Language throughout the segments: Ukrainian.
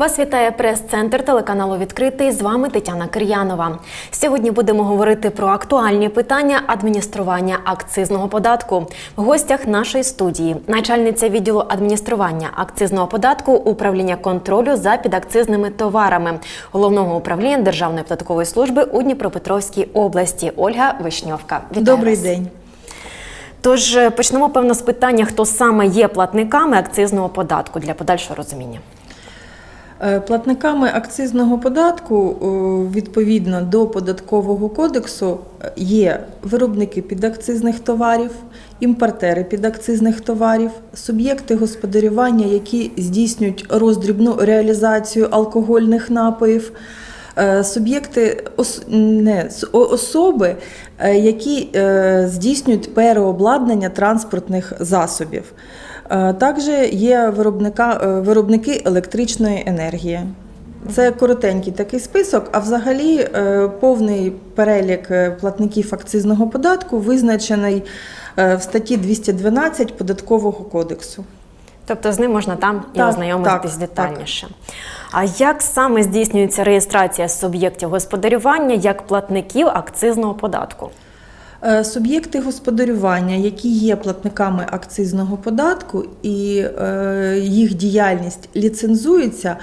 Вас вітає прес-центр телеканалу Відкритий. З вами Тетяна Кир'янова. Сьогодні будемо говорити про актуальні питання адміністрування акцизного податку. В гостях нашої студії начальниця відділу адміністрування акцизного податку управління контролю за підакцизними товарами головного управління Державної податкової служби у Дніпропетровській області Ольга Вишньовка. Вітаю Добрий вас. день. Тож е, почнемо певно з питання, хто саме є платниками акцизного податку для подальшого розуміння. Е, Платниками акцизного податку е, відповідно до податкового кодексу є виробники підакцизних товарів, імпортери підакцизних товарів, суб'єкти господарювання, які здійснюють роздрібну реалізацію алкогольних напоїв. е, Суб'єкти не, особи, які здійснюють переобладнання транспортних засобів. Е, Також є виробника, е, виробники електричної енергії. Це коротенький такий список, а взагалі е, повний перелік платників акцизного податку визначений в статті 212 Податкового кодексу. Тобто з ним можна там і Так, ознайомитись так, детальніше. А як саме здійснюється реєстрація суб'єктів господарювання як платників акцизного податку? Е, Суб'єкти господарювання, які є платниками акцизного податку, і е, їх діяльність ліцензується,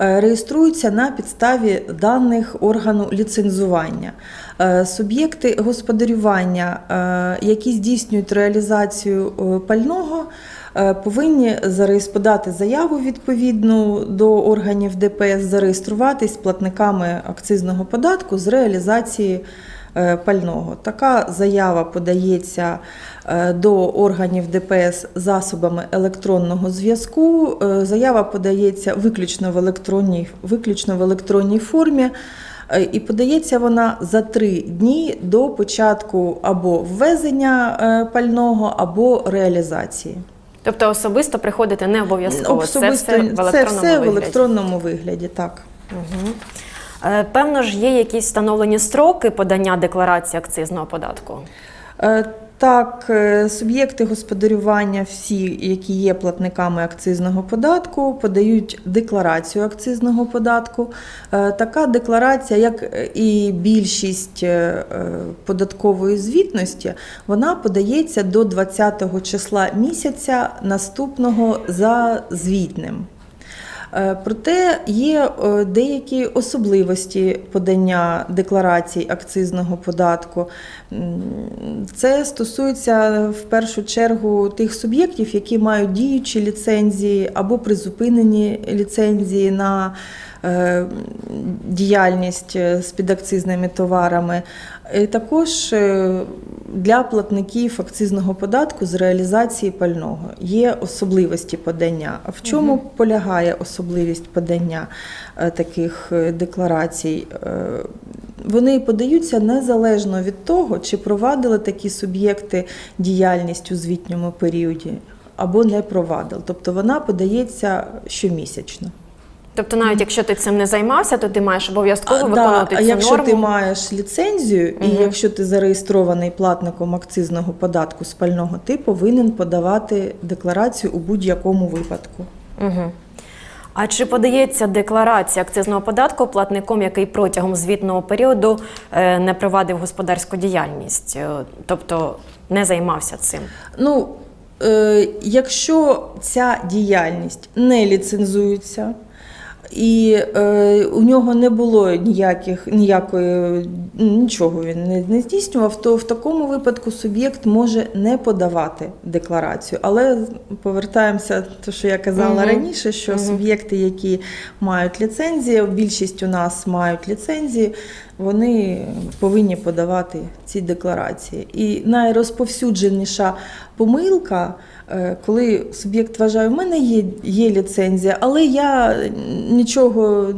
е, реєструються на підставі даних органу ліцензування. Суб'єкти господарювання, які здійснюють реалізацію пального, повинні подати заяву відповідну до органів ДПС, зареєструватись платниками акцизного податку з реалізації пального. Така заява подається е, до органів ДПС засобами електронного зв'язку. Е, Заява подається виключно в електронній, виключно в електронній формі. Е, І подається вона за три дні до початку або ввезення е, пального, або реалізації. Тобто особисто приходити не обов'язково. це все в електронному це все в електронному вигляді, так. Мгм. Е, Певно ж є якісь встановлені строки подання декларації акцизного податку. Е, Так, е, суб'єкти господарювання, всі, які є платниками акцизного податку, подають декларацію акцизного податку. Така декларація, як і більшість податкової звітності, вона подається до 20 числа місяця наступного за звітним. Е, Проте є е, деякі особливості подання декларацій акцизного податку. Це стосується в першу чергу тих суб'єктів, які мають діючі ліцензії або призупинені ліцензії на діяльність е, з підакцизними товарами. І також е, для платників акцизного податку з реалізації пального є особливості подання. В чому полягає особливість подання е, таких е, декларацій? Е, Вони подаються незалежно від того, чи провадили такі суб'єкти діяльність у звітньому періоді або не провадили. Тобто вона подається щомісячно. Тобто, навіть якщо ти цим не займався, то ти маєш обов'язково А, виконувати да, цю а якщо норму. ти маєш ліцензію, і Мгм. якщо ти зареєстрований платником акцизного податку спального, ти повинен подавати декларацію у будь-якому випадку. Угу. А чи подається декларація акцизного податку платником, який протягом звітного періоду е, не провадив господарську діяльність, Е, тобто не займався цим? Ну, е, якщо ця діяльність не ліцензується, і е, у нього не було ніяких ніякої нічого він не, не здійснював, то в такому випадку суб'єкт може не подавати декларацію. Але повертаємося до те, що я казала Мгм. раніше, що Мгм. суб'єкти, які мають ліцензії, більшість у нас мають ліцензії, вони повинні подавати ці декларації. І найрозповсюдженіша помилка, коли суб'єкт вважає, у мене є, є ліцензія, але я нічого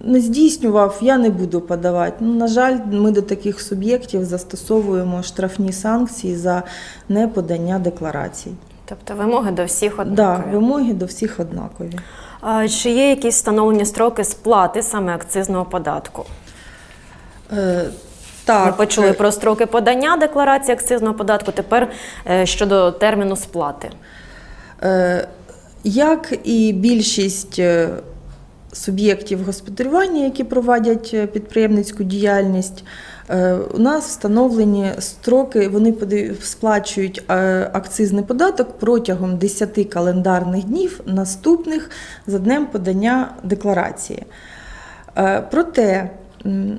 не здійснював, я не буду подавати. Ну, на жаль, ми до таких суб'єктів застосовуємо штрафні санкції за неподання декларацій. Тобто вимоги до всіх Да, однакові. вимоги до всіх однакові. А чи є якісь встановлені строки сплати саме акцизного податку? Е, Так, Ми почули про строки подання декларації акцизного податку. Тепер е, щодо терміну сплати. Е, Як і більшість е, суб'єктів господарювання, які провадять е, підприємницьку діяльність, е, у нас встановлені строки, вони сплачують е, акцизний податок протягом 10 календарних днів, наступних за днем подання декларації. Е, Проте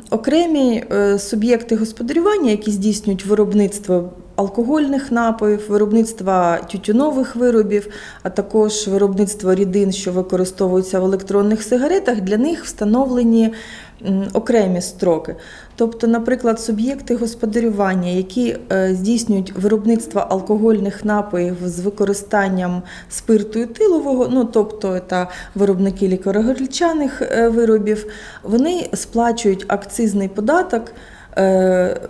окремі е, суб'єкти господарювання, які здійснюють виробництво алкогольних напоїв, виробництво тютюнових виробів, а також виробництво рідин, що використовуються в електронних сигаретах, для них встановлені окремі строки. Тобто, наприклад, суб'єкти господарювання, які е, здійснюють виробництво алкогольних напоїв з використанням спирту етилового, ну тобто та виробники лікарогорільчаних е, виробів, вони сплачують акцизний податок. Е,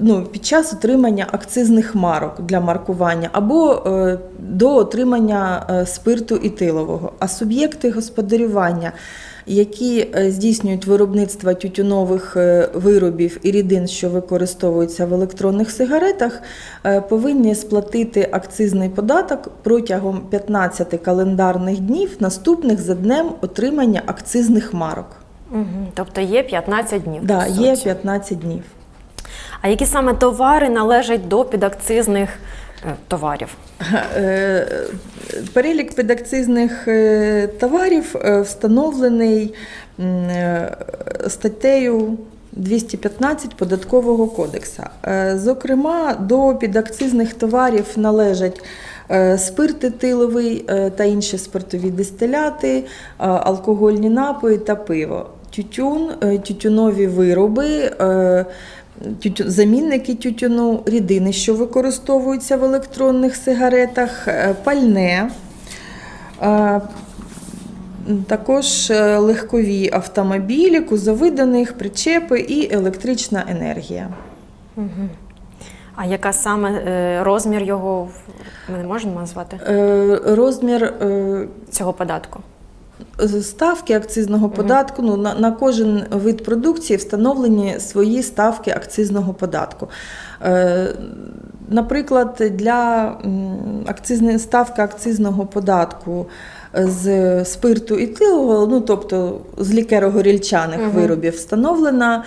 Ну, під час отримання акцизних марок для маркування або е, до отримання е, спирту етилового. А суб'єкти господарювання, які здійснюють виробництво тютюнових виробів і рідин, що використовуються в електронних сигаретах, повинні сплатити акцизний податок протягом 15 календарних днів, наступних за днем отримання акцизних марок. Угу. Тобто є 15 днів. Да, є 15 днів. А які саме товари належать до підакцизних е, товарів? Е, Перелік підакцизних е, товарів встановлений статтею 215 податкового кодексу. Зокрема, до підакцизних товарів належать спирт етиловий та інші спиртові дистиляти, алкогольні напої та пиво, тютюн, е, тютюнові вироби. е, замінники тютюну, рідини, що використовуються в електронних сигаретах, е, пальне. Також легкові автомобілі, кузови до них, причепи і електрична енергія. А яка саме розмір його ми не можемо назвати Розмір цього податку? Ставки акцизного податку. Ну, на, на кожен вид продукції встановлені свої ставки акцизного податку. Е, Наприклад, для акцизної ставки акцизного податку з спирту і тилового, ну тобто з лікеро-горільчаних Мгм. виробів, встановлена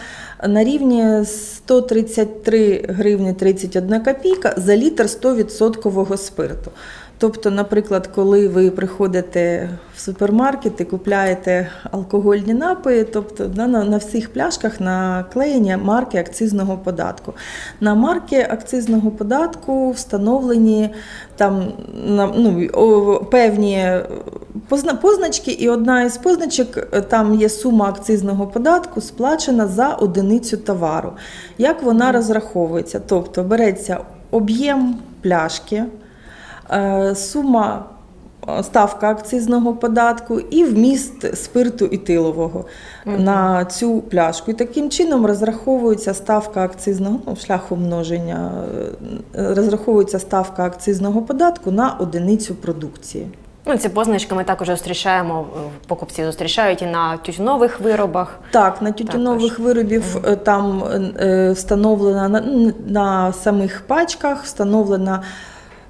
на рівні 133 гривні 31 копійка за літр 100% спирту. Тобто, наприклад, коли ви приходите в супермаркет і купляєте алкогольні напої, тобто на, на, на всіх пляшках наклеєні марки акцизного податку. На марки акцизного податку встановлені там на- ну, певні позначки, і одна із позначок е, там є сума акцизного податку, сплачена за одиницю товару. Як вона розраховується? Тобто береться об'єм пляшки. Е, сума е, ставка акцизного податку і вміст спирту етилового на цю пляшку. І таким чином розраховується ставка акцизного ну, шляхом множення, е, розраховується ставка акцизного податку на одиницю продукції. Ну, ці позначки ми також зустрічаємо, покупці зустрічають і на тютюнових виробах. Так, на тютюнових виробів е, там е, встановлена на, на самих пачках встановлена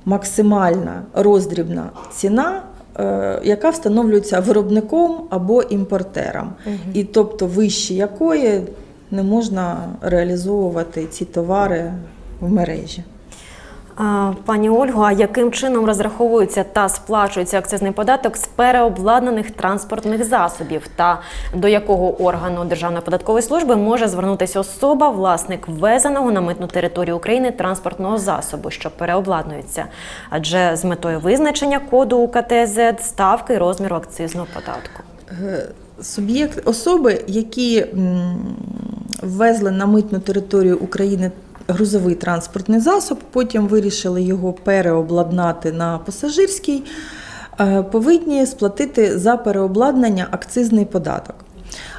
максимальна роздрібна ціна, е, яка встановлюється виробником або імпортером, і тобто вище якої не можна реалізовувати ці товари в мережі. Пані Ольго, а яким чином розраховується та сплачується акцизний податок з переобладнаних транспортних засобів? Та до якого органу Державної податкової служби може звернутися особа, власник ввезеного на митну територію України транспортного засобу, що переобладнується? Адже з метою визначення коду УКТЗ, ставки розміру акцизного податку. Е, Суб'єкт особи, які ввезли на митну територію України грузовий транспортний засоб, потім вирішили його переобладнати на пасажирський, е, повинні сплатити за переобладнання акцизний податок.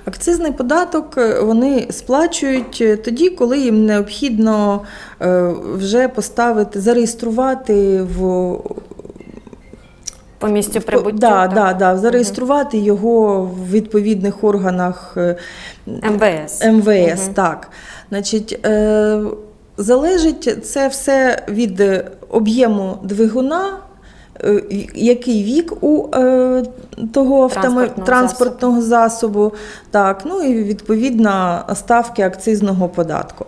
Акцизний податок е, вони сплачують е, тоді, коли їм необхідно вже поставити, зареєструвати в По місцю прибуття? Да, да, да, зареєструвати його в відповідних органах МВС. МВС. Мгм. Так. Значить, залежить це все від е, об'єму двигуна. е, який вік у е, того Транспортного транспортного засобу, так, ну і відповідно ставки акцизного податку.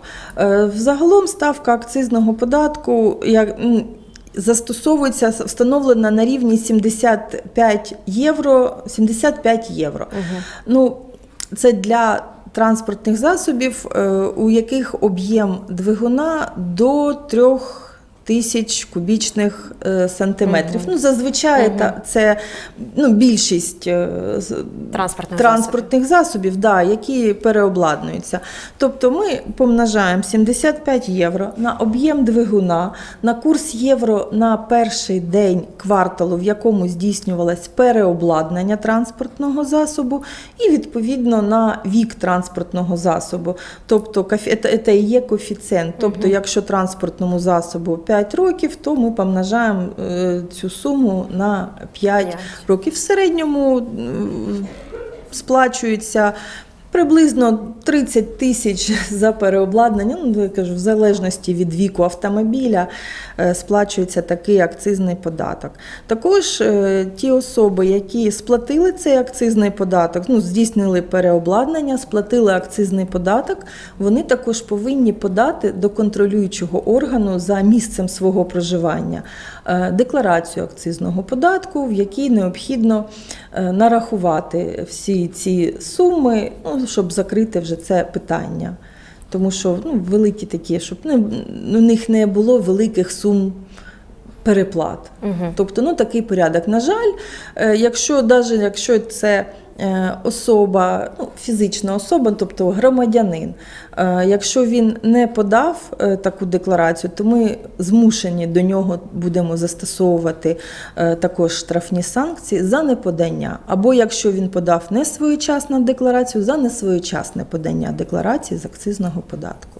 Взагалом ставка акцизного податку як, застосовується, встановлена на рівні 75 євро. 75 євро. Ну, це для транспортних засобів, е, у яких об'єм двигуна до 3 тисяч кубічних е, сантиметрів. Ну, зазвичай Мгм. та, це ну, більшість е, Транспортних транспортних засобів, да, які переобладнуються. Тобто ми помножаємо 75 євро на об'єм двигуна, на курс євро на перший день кварталу, в якому здійснювалось переобладнання транспортного засобу, і відповідно на вік транспортного засобу. Тобто це, є коефіцієнт. Тобто, Мгм. якщо транспортному засобу 5 років, то ми помножаємо е, цю суму на 5 П'ять. років. В середньому сплачується приблизно 30 тисяч за переобладнання. Ну, я кажу, в залежності від віку автомобіля е, сплачується такий акцизний податок. Також е, ті особи, які сплатили цей акцизний податок, ну, здійснили переобладнання, сплатили акцизний податок, вони також повинні подати до контролюючого органу за місцем свого проживання декларацію акцизного податку, в якій необхідно е, нарахувати всі ці суми, ну, щоб закрити вже це питання. Тому що ну, великі такі, щоб не, у них не було великих сум переплат. Угу. Тобто, ну такий порядок. На жаль, е, якщо навіть якщо це е, особа, ну, фізична особа, тобто громадянин, е, якщо він не подав таку декларацію, то ми змушені до нього будемо застосовувати також штрафні санкції за неподання. Або якщо він подав не своєчасну декларацію, за несвоєчасне подання декларації з акцизного податку.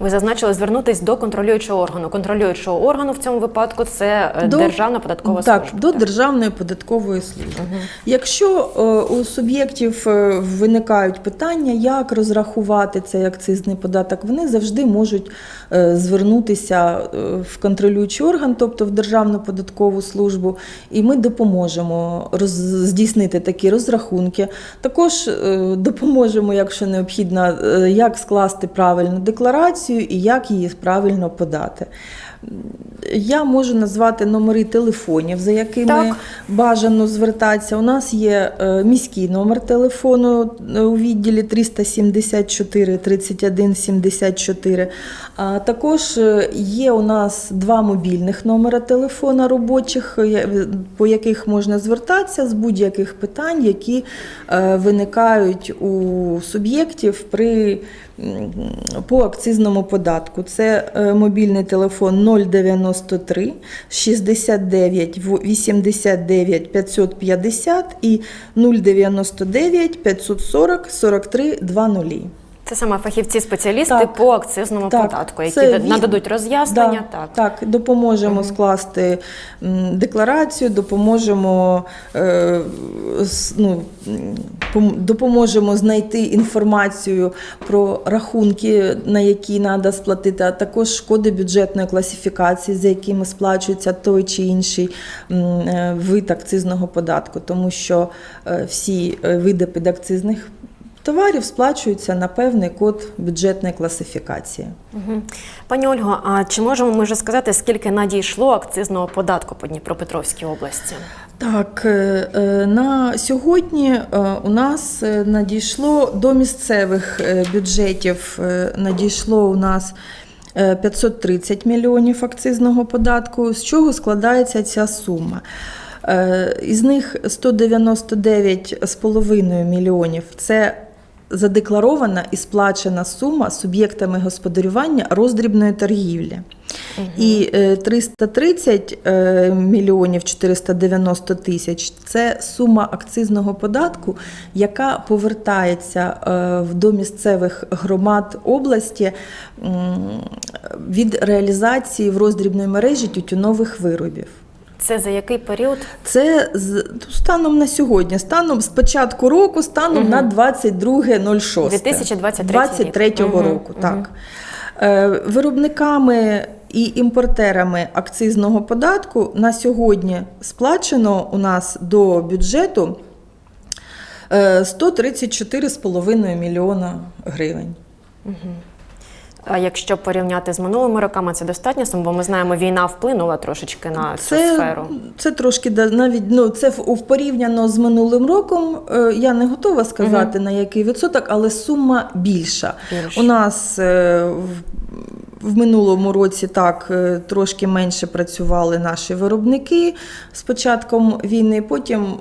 Ви зазначили звернутись до контролюючого органу. Контролюючого органу в цьому випадку це е, До- Державна податкова так, служба. до Державної податкової служби. Мгм. Якщо е, у суб'єктів е, виникають питання, як розрахувати цей акцизний податок, вони завжди можуть е, звернутися в контролюючий орган, тобто в Державну податкову службу, і ми допоможемо роз, здійснити такі розрахунки. Також е, допоможемо, якщо необхідно, е, як скласти правильну декларацію і як її правильно подати. Я можу назвати номери телефонів, за якими Так. бажано звертатися. У нас є е, міський номер телефону е, у відділі 374 31 74. А також е, є у нас два мобільних номера телефона робочих, по яких можна звертатися з будь-яких питань, які виникають у суб'єктів при по акцизному податку. Це мобільний телефон 093 69 89 550 і 099 540 43 20. Це саме фахівці-спеціалісти Так. по акцизному Так, податку, які це да- нададуть роз'яснення. Да, Так. так, допоможемо Мгм. скласти декларацію, допоможемо, е, ну, допоможемо знайти інформацію про рахунки, на які треба сплатити, а також шкоди бюджетної класифікації, за якими сплачується той чи інший е, вид акцизного податку, тому що е, всі е, види підакцизних товарів сплачуються на певний код бюджетної класифікації. Пані Ольго, а чи можемо ми вже сказати, скільки надійшло акцизного податку по Дніпропетровській області? Так, е, е, на сьогодні е, у нас надійшло до місцевих бюджетів надійшло у нас е, 530 мільйонів акцизного податку. З чого складається ця сума? Із них 199,5 мільйонів це задекларована і сплачена сума суб'єктами господарювання роздрібної торгівлі. І е, 330 е, мільйонів 490 тисяч це сума акцизного податку, яка повертається е, до місцевих громад області від реалізації в роздрібної мережі тютюнових виробів. Це за який період? Це з станом на сьогодні, станом з початку року, станом Мгм. на 22.06. 2023 23 рік. Року. мгм. Так. Е, Виробниками і імпортерами акцизного податку на сьогодні сплачено у нас до бюджету е, 134,5 мільйона гривень. А якщо порівняти з минулими роками, це достатньо сума, бо ми знаємо, війна вплинула трошечки на цю сферу. це трошки навіть ну це в, порівняно з минулим роком. е, Я не готова сказати на який відсоток, але сума більша. Більше. У нас е, в, в минулому році так е, трошки менше працювали наші виробники з початком війни. Потім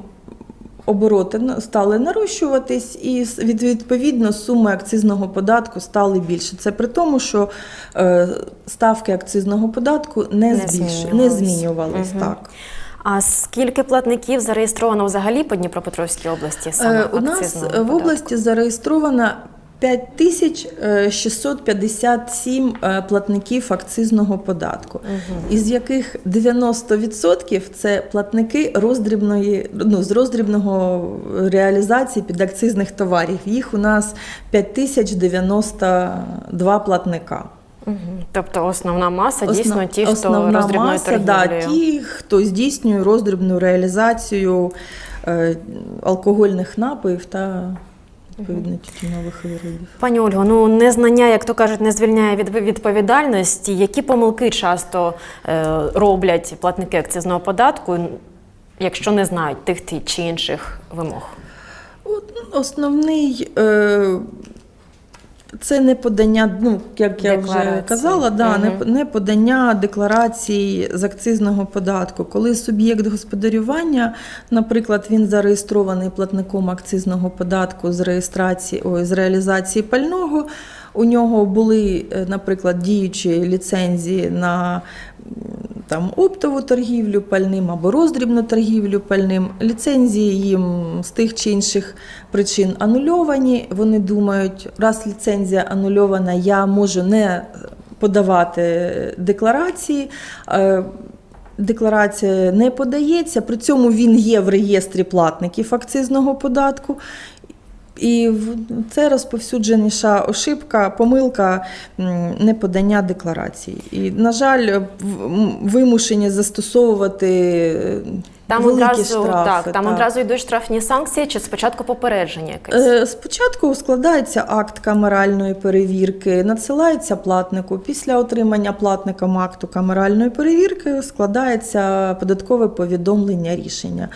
обороти стали нарощуватись, і від- відповідно суми акцизного податку стали більше. Це при тому, що е, ставки акцизного податку не, Не збільшили, не змінювались. угу. Так. А скільки платників зареєстровано взагалі по Дніпропетровській області? Саме Е, У нас в податку? області зареєстровано 5657 е, платників акцизного податку, із яких 90% це платники роздрібної, ну, з роздрібного реалізації підакцизних товарів. Їх у нас 5092 платника. Мгм. Тобто основна маса Основ- дійсно ті, хто основна роздрібною маса, да, ті, хто здійснює роздрібну реалізацію е, алкогольних напоїв та відповідно тютюнових виробів. Пані Ольго, ну незнання, як то кажуть, не звільняє від відповідальності. Які помилки часто е, роблять платники акцизного податку, якщо не знають тих чи інших вимог? От, Основний е, це не подання, ну як я вже казала, да, не, не подання декларації з акцизного податку. Коли суб'єкт господарювання, наприклад, він зареєстрований платником акцизного податку з реєстрації ой, з реалізації пального. У нього були, е, наприклад, діючі ліцензії на там оптову торгівлю пальним або роздрібну торгівлю пальним. Ліцензії їм з тих чи інших причин анульовані. Вони думають, раз ліцензія анульована, я можу не подавати декларації. Е, Декларація не подається, при цьому він є в реєстрі платників акцизного податку. І це розповсюдженіша ошибка, помилка неподання декларацій. І, на жаль, вимушені застосовувати е, Там великі одразу штрафи. так, там так. одразу йдуть штрафні санкції, чи спочатку попередження якесь? Е, Спочатку складається акт камеральної перевірки, надсилається платнику. Після отримання платником акту камеральної перевірки складається податкове повідомлення рішення.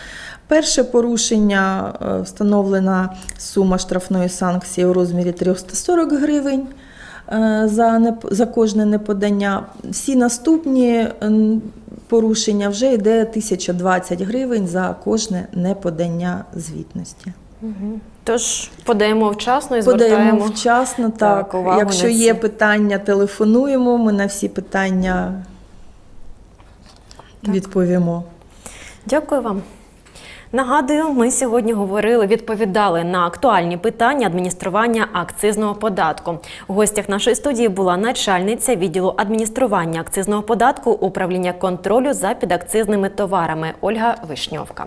Перше порушення е, встановлена сума штрафної санкції у розмірі 340 гривень. е, За, за кожне неподання. Всі наступні порушення вже йде 1020 гривень за кожне неподання звітності. Тож подаємо вчасно і Подаємо вчасно, так. Так, увагу Якщо є питання, телефонуємо. Ми на всі питання відповімо. Дякую вам. Нагадую, ми сьогодні говорили, відповідали на актуальні питання адміністрування акцизного податку. У гостях нашої студії була начальниця відділу адміністрування акцизного податку управління контролю за підакцизними товарами Ольга Вишньовка.